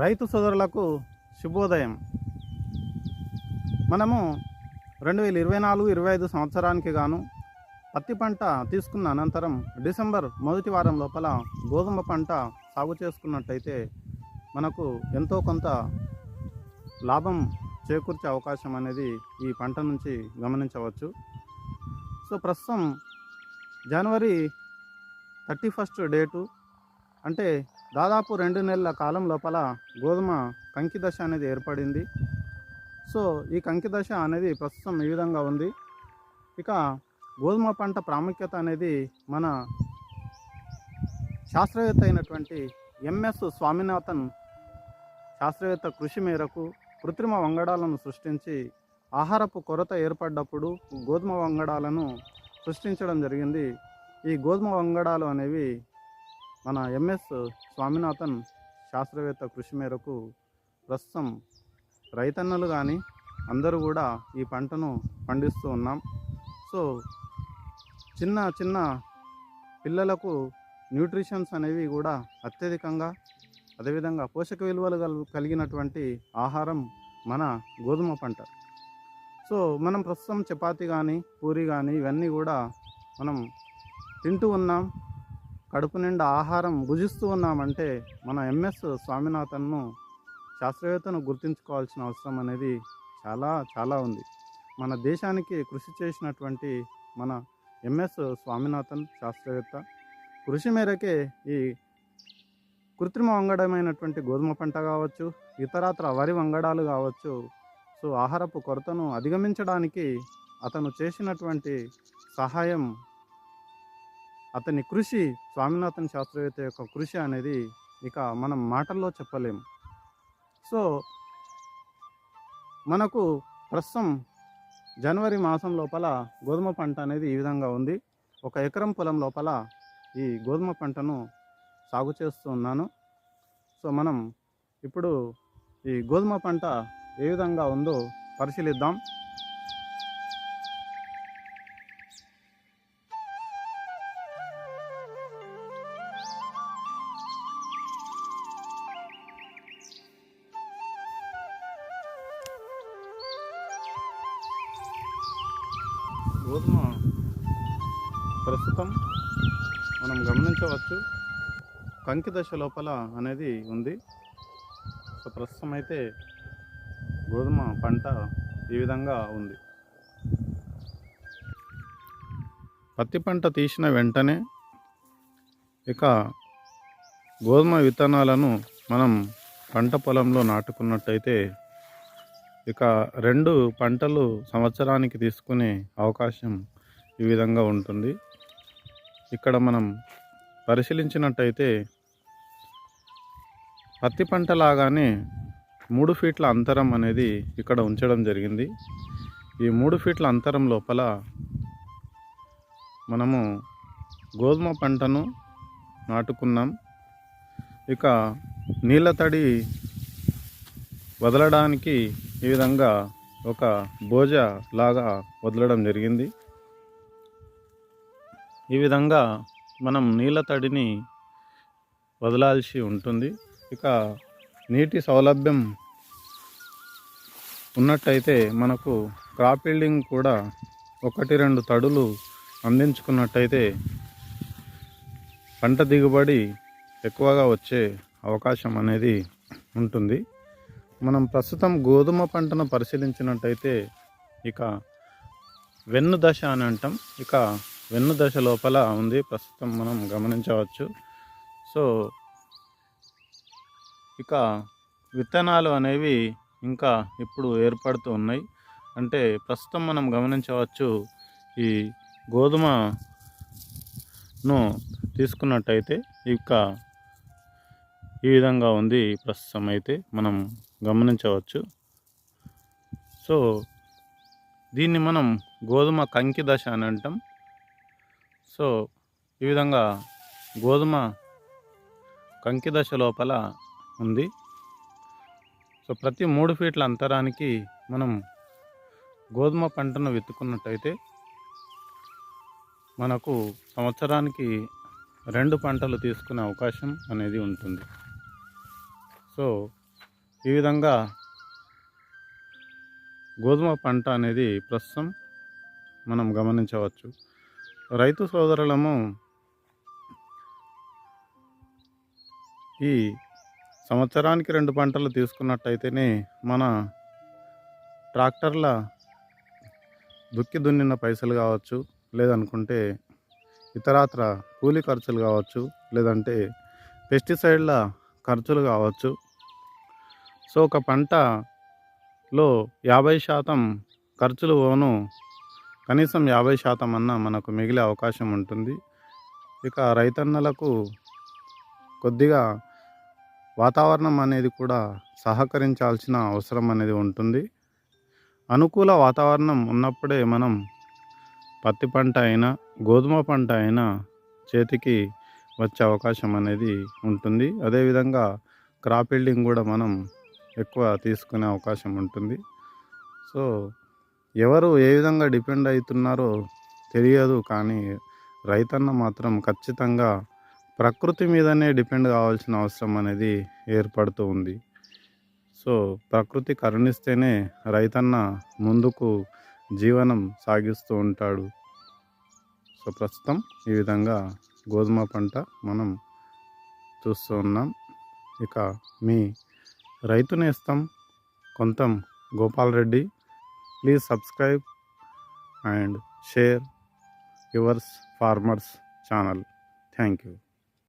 రైతు సోదరులకు శుభోదయం. మనము రెండు వేల ఇరవై నాలుగు ఇరవై ఐదు సంవత్సరానికి గాను పత్తి పంట తీసుకున్న అనంతరం డిసెంబర్ మొదటి వారం లోపల గోధుమ పంట సాగు చేసుకున్నట్టయితే మనకు ఎంతో కొంత లాభం చేకూర్చే అవకాశం అనేది ఈ పంట నుంచి గమనించవచ్చు. సో ప్రస్తుతం జనవరి థర్టీ ఫస్ట్ డేటు అంటే దాదాపు రెండు నెలల కాలం లోపల గోధుమ కంకి దశ అనేది ఏర్పడింది. సో ఈ కంకి దశ అనేది ప్రస్తుతం ఈ విధంగా ఉంది. ఇక గోధుమ పంట ప్రాముఖ్యత అనేది మన శాస్త్రవేత్త అయినటువంటి ఎంఎస్ స్వామినాథన్ శాస్త్రవేత్త కృషి మేరకు కృత్రిమ వంగడాలను సృష్టించి ఆహారపు కొరత ఏర్పడ్డప్పుడు గోధుమ వంగడాలను సృష్టించడం జరిగింది. ఈ గోధుమ వంగడాలు అనేవి మన ఎంఎస్ స్వామినాథన్ శాస్త్రవేత్త కృషి మేరకు ప్రస్తుతం రైతన్నలు కానీ అందరూ కూడా ఈ పంటను పండిస్తూ ఉన్నాం. సో చిన్న చిన్న పిల్లలకు న్యూట్రిషన్స్ అనేవి కూడా అత్యధికంగా అదేవిధంగా పోషక విలువలు కల్- కలిగినటువంటి ఆహారం మన గోధుమ పంట. సో మనం ప్రస్తుతం చపాతి కానీ పూరి కానీ ఇవన్నీ కూడా మనం తింటూ ఉన్నాం. కడుపు నిండా ఆహారం భుజిస్తూ ఉన్నామంటే మన ఎంఎస్ స్వామినాథన్ను శాస్త్రవేత్తను గుర్తుంచుకోవాల్సిన అవసరం అనేది చాలా చాలా ఉంది. మన దేశానికి కృషి చేసినటువంటి మన ఎంఎస్ స్వామినాథన్ శాస్త్రవేత్త కృషి మేరకే ఈ కృత్రిమ వంగడమైనటువంటి గోధుమ పంట కావచ్చు ఇతరత్ర వరి వంగడాలు కావచ్చు సో ఆహారపు కొరతను అధిగమించడానికి అతను చేసినటువంటి సహాయం అతని కృషి స్వామినాథన్ శాస్త్రవేత్త యొక్క కృషి అనేది ఇక మనం మాటల్లో చెప్పలేము సో మనకు ప్రస్తుతం జనవరి మాసం లోపల గోధుమ పంట అనేది ఈ విధంగా ఉంది. ఒక ఎకరం పొలం లోపల ఈ గోధుమ పంటను సాగు చేస్తూ ఉన్నాను. సో మనం ఇప్పుడు ఈ గోధుమ పంట ఏ విధంగా ఉందో పరిశీలిద్దాం. గోధుమ ప్రస్తుతం మనం గమనించవచ్చు కంకి దశ లోపల అనేది ఉంది. సో ప్రస్తుతం అయితే గోధుమ పంట ఈ విధంగా ఉంది. పత్తి పంట తీసిన వెంటనే ఇక గోధుమ విత్తనాలను మనం పంట పొలంలో నాటుకున్నట్టయితే ఇక రెండు పంటలు సంవత్సరానికి తీసుకునే అవకాశం ఈ విధంగా ఉంటుంది. ఇక్కడ మనం పరిశీలించినట్టయితే పత్తి పంట లాగానే మూడు ఫీట్ల అంతరం అనేది ఇక్కడ ఉంచడం జరిగింది. ఈ మూడు ఫీట్ల అంతరం లోపల మనము గోధుమ పంటను నాటుకున్నాం. ఇక నీళ్ళ తడి వదలడానికి ఈ విధంగా ఒక బోజ లాగా వదలడం జరిగింది. ఈ విధంగా మనం నీళ్ళ తడిని వదలాల్సి ఉంటుంది. ఇక నీటి సౌలభ్యం ఉన్నట్టయితే మనకు క్రాప్ బిల్డింగ్ కూడా ఒకటి రెండు తడులు అందించుకున్నట్టయితే పంట దిగుబడి ఎక్కువగా వచ్చే అవకాశం అనేది ఉంటుంది. మనం ప్రస్తుతం గోధుమ పంటను పరిశీలించినట్టయితే ఇక వెన్ను దశ అని అంటాం. ఇక వెన్ను దశ లోపల ఉంది. ప్రస్తుతం మనం గమనించవచ్చు. సో ఇక విత్తనాలు అనేవి ఇంకా ఇప్పుడు ఏర్పడుతూ ఉన్నాయి. అంటే ప్రస్తుతం మనం గమనించవచ్చు ఈ గోధుమను తీసుకున్నట్టయితే ఇక ఈ విధంగా ఉంది ప్రస్తుతం అయితే మనం గమనించవచ్చు. సో దీన్ని మనం గోధుమ కంకి దశ అని అంటాం. సో ఈ విధంగా గోధుమ కంకి దశ లోపల ఉంది. సో ప్రతి మూడు ఫీట్ల అంతరానికి మనం గోధుమ పంటను విత్తుకున్నట్టయితే మనకు సంవత్సరానికి రెండు పంటలు తీసుకునే అవకాశం అనేది ఉంటుంది. సో ఈ విధంగా గోధుమ పంట అనేది ప్రస్తుతం మనం గమనించవచ్చు. రైతు సోదరులము ఈ సంవత్సరానికి రెండు పంటలు తీసుకున్నట్టయితేనే మన ట్రాక్టర్ల దుక్కి దున్నిన పైసలు కావచ్చు లేదనుకుంటే ఇతరాత్ర కూలి ఖర్చులు కావచ్చు లేదంటే పెస్టిసైడ్ల ఖర్చులు కావచ్చు. సో ఒక పంటలో యాభై శాతం ఖర్చులు పోను. కనీసం యాభై శాతం అన్న మనకు మిగిలే అవకాశం ఉంటుంది. ఇక రైతన్నలకు కొద్దిగా వాతావరణం అనేది కూడా సహకరించాల్సిన అవసరం అనేది ఉంటుంది. అనుకూల వాతావరణం ఉన్నప్పుడే మనం పత్తి పంట అయినా గోధుమ పంట అయినా చేతికి వచ్చే అవకాశం అనేది ఉంటుంది. అదేవిధంగా క్రాప్ బిల్డింగ్ కూడా మనం ఎక్కువ తీసుకునే అవకాశం ఉంటుంది. సో ఎవరు ఏ విధంగా డిపెండ్ అవుతున్నారో తెలియదు కానీ రైతన్న మాత్రం ఖచ్చితంగా ప్రకృతి మీదనే డిపెండ్ కావాల్సిన అవసరం అనేది ఏర్పడుతూ ఉంది. సో ప్రకృతి కరుణిస్తేనే రైతన్న ముందుకు జీవనం సాగిస్తూ ఉంటాడు. సో ప్రస్తుతం ఈ విధంగా గోధుమ పంట మనం చూస్తూ ఉన్నాం. ఇక మీ రైతు నేస్తం Kontham Gopal Reddy. Please subscribe and share yours farmers channel. Thank you.